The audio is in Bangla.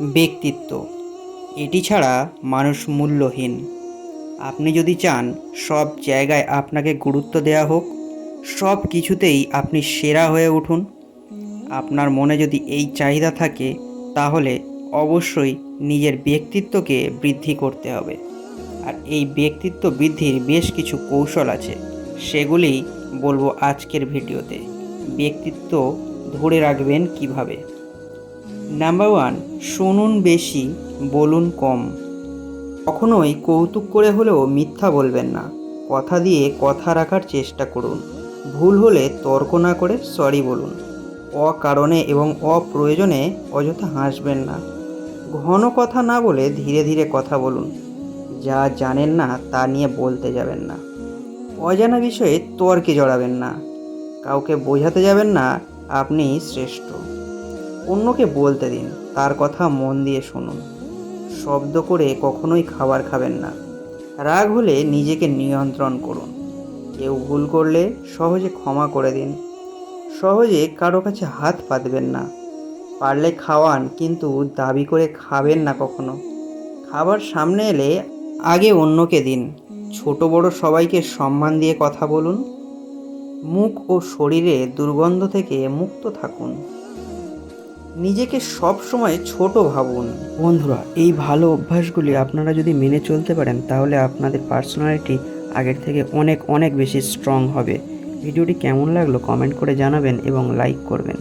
ব্যক্তিত্ব। এটি ছাড়া মানুষ মূল্যহীন। আপনি যদি চান সব জায়গায় আপনাকে গুরুত্ব দেওয়া হোক, সব কিছুতেই আপনি সেরা হয়ে উঠুন। আপনার মনে যদি এই চাহিদা থাকে, তাহলে অবশ্যই নিজের ব্যক্তিত্বকে বৃদ্ধি করতে হবে। আর এই ব্যক্তিত্ব বৃদ্ধির বেশ কিছু কৌশল আছে, সেগুলি বলব আজকের ভিডিওতে। ব্যক্তিত্ব ধরে রাখবেন কীভাবে? নাম্বার ওয়ান শুনুন বেশি, বলুন কম। কখনোই কৌতুক করে হলেও মিথ্যা বলবেন না। কথা দিয়ে কথা রাখার চেষ্টা করুন। ভুল হলে তর্ক না করে সরি বলুন। অকারণে এবং অপ্রয়োজনে অযথা হাসবেন না। ঘন কথা না বলে ধীরে ধীরে কথা বলুন। যা জানেন না তা নিয়ে বলতে যাবেন না। অজানা বিষয়ে তর্কে জড়াবেন না। কাউকে বোঝাতে যাবেন না আপনি শ্রেষ্ঠ। অন্যকে বলতে দিন, তার কথা মন দিয়ে শুনুন। শব্দ করে কখনোই খাবার খাবেন না। রাগ হলে নিজেকে নিয়ন্ত্রণ করুন। কেউ ভুল করলে সহজে ক্ষমা করে দিন। সহজে কারও কাছে হাত পাতবেন না। পারলে খাওয়ান, কিন্তু দাবি করে খাবেন না কখনো। খাবার সামনে এলে আগে অন্যকে দিন। ছোট বড় সবাইকে সম্মান দিয়ে কথা বলুন। মুখ ও শরীরে দুর্গন্ধ থেকে মুক্ত থাকুন। নিজেকে সব সময় ছোট ভাবুন। বন্ধুরা, এই ভালো অভ্যাসগুলি আপনারা যদি মেনে চলতে পারেন, তাহলে আপনাদের পার্সোনালিটি আগের থেকে অনেক অনেক বেশি স্ট্রং হবে। ভিডিওটি কেমন লাগল কমেন্ট করে জানাবেন এবং লাইক করবেন।